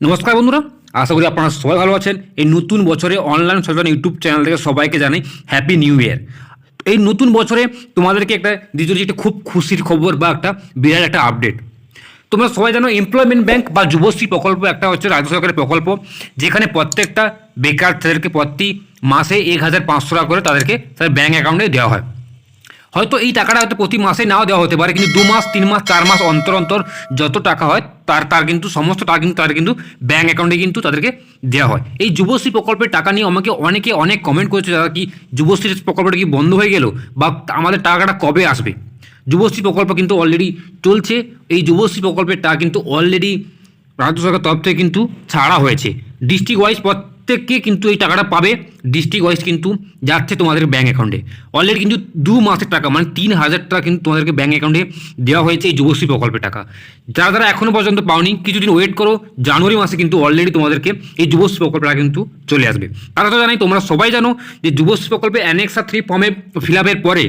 নমস্কার বন্ধুরা, আশা করি আপনারা সবাই ভালো আছেন। এই নতুন বছরে অনলাইন সচেতন ইউটিউব চ্যানেল থেকে সবাইকে জানাই হ্যাপি নিউ ইয়ার এই নতুন বছরে তোমাদেরকে একটা দিতে একটা খুব খুশির খবর বা একটা বিরাট একটা আপডেট তোমরা সবাই জানো এমপ্লয়মেন্ট ব্যাংক বা যুবশ্রী প্রকল্প একটা হচ্ছে রাজ্য সরকারের প্রকল্প, যেখানে প্রত্যেকটা বেকার তাদেরকে প্রতি মাসে এক হাজার পাঁচশো টাকা করে তাদেরকে তাদের ব্যাঙ্ক অ্যাকাউন্টে দেওয়া হয়। হয়তো এই টাকাটা হয়তো প্রতি মাসে নাও দেওয়া হতে পারে, কিন্তু দু মাস, তিন মাস, চার মাস অন্তর অন্তর যত টাকা হয়, তার তার কিন্তু সমস্ত টাকা কিন্তু, তাদের কিন্তু ব্যাঙ্ক অ্যাকাউন্টে কিন্তু তাদেরকে দেওয়া হয়। এই যুবশ্রী প্রকল্পের টাকা নিয়ে আমাকে অনেকে অনেক কমেন্ট করেছে, যারা কি যুবশ্রী প্রকল্পটা কি বন্ধ হয়ে গেল বা আমাদের টাকাটা কবে আসবে? যুবশ্রী প্রকল্প কিন্তু অলরেডি চলছে, এই যুবশ্রী প্রকল্পের টাকা কিন্তু অলরেডি রাজ্য সরকার তরফ থেকে কিন্তু ছাড়া হয়েছে। ডিস্ট্রিক্ট ওয়াইজ প্রত্যেককে কিন্তু এই টাকাটা পাবে ডিস্ট্রিক্ট ওয়াইজ কিন্তু যাচ্ছে তোমাদের ব্যাঙ্ক অ্যাকাউন্টে অলরেডি কিন্তু দু মাসের টাকা মানে তিন হাজার টাকা কিন্তু তোমাদেরকে ব্যাঙ্ক অ্যাকাউন্টে দেওয়া হয়েছে এই যুবশ্রী প্রকল্পের টাকা। যারা যারা এখনও পর্যন্ত পাওনি, কিছুদিন ওয়েট করো, জানুয়ারি মাসে কিন্তু অলরেডি তোমাদেরকে এই যুবশ্রী প্রকল্পের টাকা কিন্তু চলে আসবে। তারা তো জানাই, তোমরা সবাই জানো যে যুবশ্রী প্রকল্পে অ্যানেক্সা থ্রি ফর্মে ফিল আপের পরে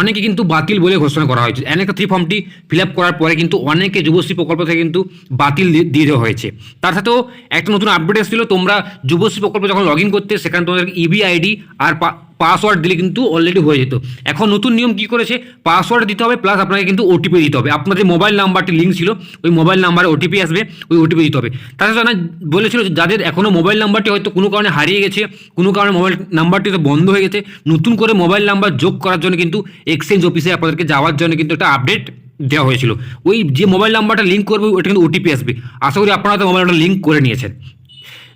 অনেকে কিন্তু বাতিল বলে ঘোষণা করা হয়েছে। অনেক থ্রি ফর্মটি ফিল আপ করার পরে কিন্তু অনেকে যুবশ্রী প্রকল্প থেকে কিন্তু বাতিল দিয়ে দেওয়া হয়েছে। তার সাথেও একটা নতুন আপডেট এসেছিল, তোমরা যুবশ্রী প্রকল্প যখন লগ ইন করতে, সেখানে তোমাদের ইবি আইডি আর পাসওয়ার্ড দিলে কিন্তু অলরেডি হয়ে যেত। এখন নতুন নিয়ম কি করেছে? পাসওয়ার্ড দিতে হবে প্লাস আপনাকে কিন্তু ওটিপি দিতে হবে। আপনার যে মোবাইল নাম্বারটি লিঙ্ক ছিল, ওই মোবাইল নাম্বারে ওটিপি আসবে, ওই ওটিপি দিতে হবে। তাছাড়া জানা, বলেছিল যাদের এখনও মোবাইল নাম্বারটি হয়তো কোনো কারণে হারিয়ে গেছে, কোনো কারণে মোবাইল নাম্বারটি তো বন্ধ হয়ে গেছে, নতুন করে মোবাইল নাম্বার যোগ করার জন্য কিন্তু এক্সচেঞ্জ অফিসে আপনাদেরকে যাওয়ার জন্য কিন্তু একটা আপডেট দেওয়া হয়েছিল। ওই যে মোবাইল নাম্বারটা লিঙ্ক করবে, ওটা কিন্তু ওটিপি আসবে। আশা করি আপনারা তো মোবাইল নাম্বার লিঙ্ক করে নিয়েছেন।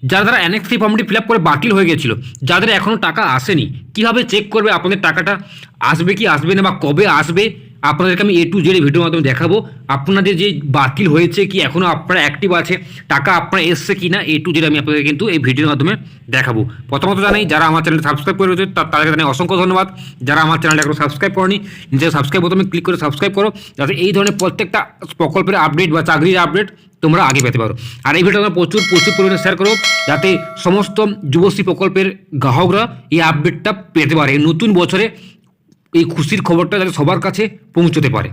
যারা যারা থ্রি ফর্মটি ফিল করে বাতিল হয়ে গেছিল, যাদের এখনও টাকা আসেনি, কীভাবে চেক করবে আপনাদের টাকাটা? আসবে কি আসবে না বা কবে আসবে? আপনাদেরকে আমি এ টু জেড ভিডিওর মাধ্যমে দেখাবো। আপনাদের যে বাতিল হয়েছে কি এখনও আপনারা অ্যাক্টিভ আছে, টাকা আপনার এসছে কি না এ টু জেড আমি আপনাদের কিন্তু এই ভিডিওর মাধ্যমে দেখাবো। প্রথমত জানাই, যারা আমার চ্যানেল সাবস্ক্রাইব করে রয়েছে তাদেরকে জানাই অসংখ্য ধন্যবাদ। যারা আমার চ্যানেলটা এখনও সাবস্ক্রাইব করেনি নিজের সাবস্ক্রাইব বোতামে ক্লিক করে সাবস্ক্রাইব করো, যাতে এই ধরনের প্রত্যেকটা প্রকল্পের আপডেট বা চাকরির আপডেট তোমরা আগে পেতে পারো। আর এই ভিডিওটা প্রচুর প্রচুর পরিমাণে শেয়ার করো যাতে সমস্ত যুবশ্রী প্রকল্পের গ্রাহকরা এই আপডেটটা পেতে পারে। নতুন বছরে এই খুশির খবরটা যাতে সবার কাছে পৌঁছতে পারে।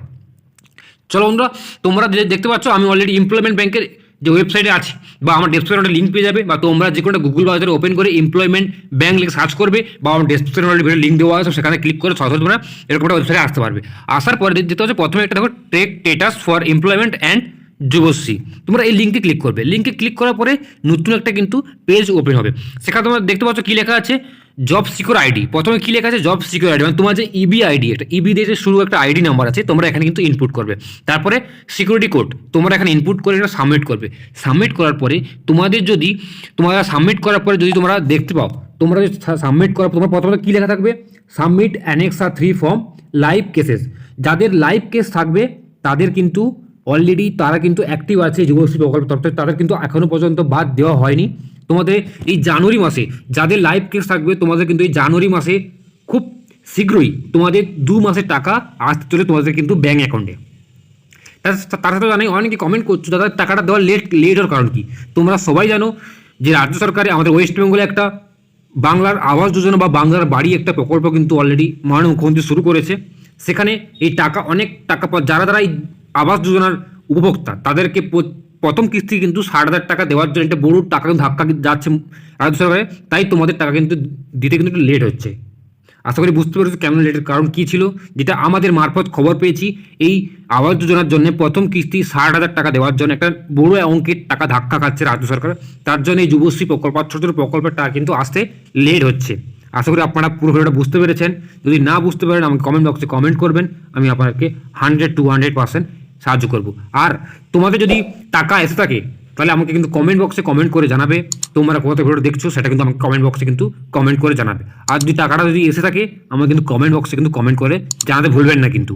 চলো বন্ধুরা, তোমরা দেখতে পাচ্ছ, আমি অলরেডি এমপ্লয়মেন্ট ব্যাংকের যে ওয়েবসাইটে আছি, বা আমার ডেসক্রিপশনে লিঙ্ক পেয়ে যাবে, বা তোমরা যে কোনো গুগল ব্রাউজারে ওপেন করে এমপ্লয়মেন্ট ব্যাংক লিখে সার্চ করবে, বা আমার ডেসক্রিপশনে লিঙ্ক দেওয়া আছে, সেখানে ক্লিক করে সরাসরি তোমরা এরকম একটা ওয়েবসাইটে আসতে পারবে। আসার পরে যেতে হচ্ছে প্রথমে একটা দেখো take status for employment and Yuvashree. তোমরা এই লিঙ্কে ক্লিক করবে। লিঙ্কে ক্লিক করার পরে নতুন একটা কিন্তু পেজ ওপেন হবে। সেখানে তোমরা দেখতে পাচ্ছ কী লেখা আছে? জব সিকিউর আইডি প্রথমে কী লেখা আছে? জব সিকিউর আইডি মানে তোমার যে ইবি আইডি একটা ইবি দিয়ে যে শুরু একটা আইডি নাম্বার আছে, তোমরা এখানে কিন্তু ইনপুট করবে। তারপরে সিকিউরিটি কোড তোমরা এখানে ইনপুট করে এটা সাবমিট করবে। সাবমিট করার পরে তোমাদের যদি, তোমরা সাবমিট করার পরে যদি তোমরা দেখতে পাও, তোমরা যদি সাবমিট করার তোমার প্রথমে কী লেখা থাকবে? Submit annexure three form live cases যাদের লাইভ কেস থাকবে, তাদের কিন্তু অলরেডি তারা কিন্তু অ্যাক্টিভ আছে যুবশ্রী প্রকল্প তরফ থেকে। তাদের কিন্তু এখনও পর্যন্ত বাদ দেওয়া হয়নি। তোমাদের এই জানুয়ারি মাসে যাদের লাইভ কেস থাকবে, তোমাদের কিন্তু এই জানুয়ারি মাসে খুব শীঘ্রই তোমাদের দু মাসের টাকা আসতে চলে তোমাদের কিন্তু ব্যাঙ্ক অ্যাকাউন্টে তার- সাথে জানাই, অনেকে কমেন্ট করছ, দাদা, টাকাটা দেওয়ার লেট লেট হওয়ার কারণ কি? তোমরা সবাই জানো যে রাজ্য সরকারে আমাদের ওয়েস্ট বেঙ্গলে একটা বাংলার আবাস যোজনা বা বাংলার বাড়ি একটা প্রকল্প কিন্তু অলরেডি মাননীয় মুখ্যমন্ত্রী শুরু করেছে। সেখানে এই টাকা, অনেক টাকা যারা যারা এই আবাস যোজনার উপভোক্তা। তাদেরকে প্রথম কিস্তি কিন্তু ষাট হাজার টাকা দেওয়ার জন্য একটা বড় টাকা কিন্তু ধাক্কা যাচ্ছে রাজ্য সরকারে, তাই তোমাদের টাকা কিন্তু দিতে কিন্তু একটু লেট হচ্ছে। আশা করি বুঝতে পেরেছ কেমন লেটের কারণ কী ছিল? যেটা আমাদের মারফত খবর পেয়েছি, এই আবাস যোজনার জন্য প্রথম কিস্তি ষাট হাজার টাকা দেওয়ার জন্য একটা বড় অঙ্কের টাকা ধাক্কা খাচ্ছে রাজ্য সরকার। তার জন্য এই যুবশ্রী প্রকল্প, ছোট ছোট প্রকল্পের টাকা কিন্তু আসতে লেট হচ্ছে। আশা করি আপনারা পুরো ভিডিওটা বুঝতে পেরেছেন। যদি না বুঝতে পারেন, আমাকে কমেন্ট বক্সে কমেন্ট করবেন। আমি আপনাকে হান্ড্রেড টু হান্ড্রেড পার্সেন্ট সাহায্য করব। আর তোমাদের যদি টাকা এসে থাকে, তাহলে আমাকে কিন্তু কমেন্ট বক্সে কমেন্ট করে জানাবে। তোমরা কোথাও ভিডিও দেখছ, সেটা কিন্তু আমাকে কমেন্ট বক্সে কিন্তু কমেন্ট করে জানাবে। আর যদি টাকাটা যদি এসে থাকে, আমাকে কিন্তু কমেন্ট বক্সে কিন্তু কমেন্ট করে জানাতে ভুলবেন না কিন্তু।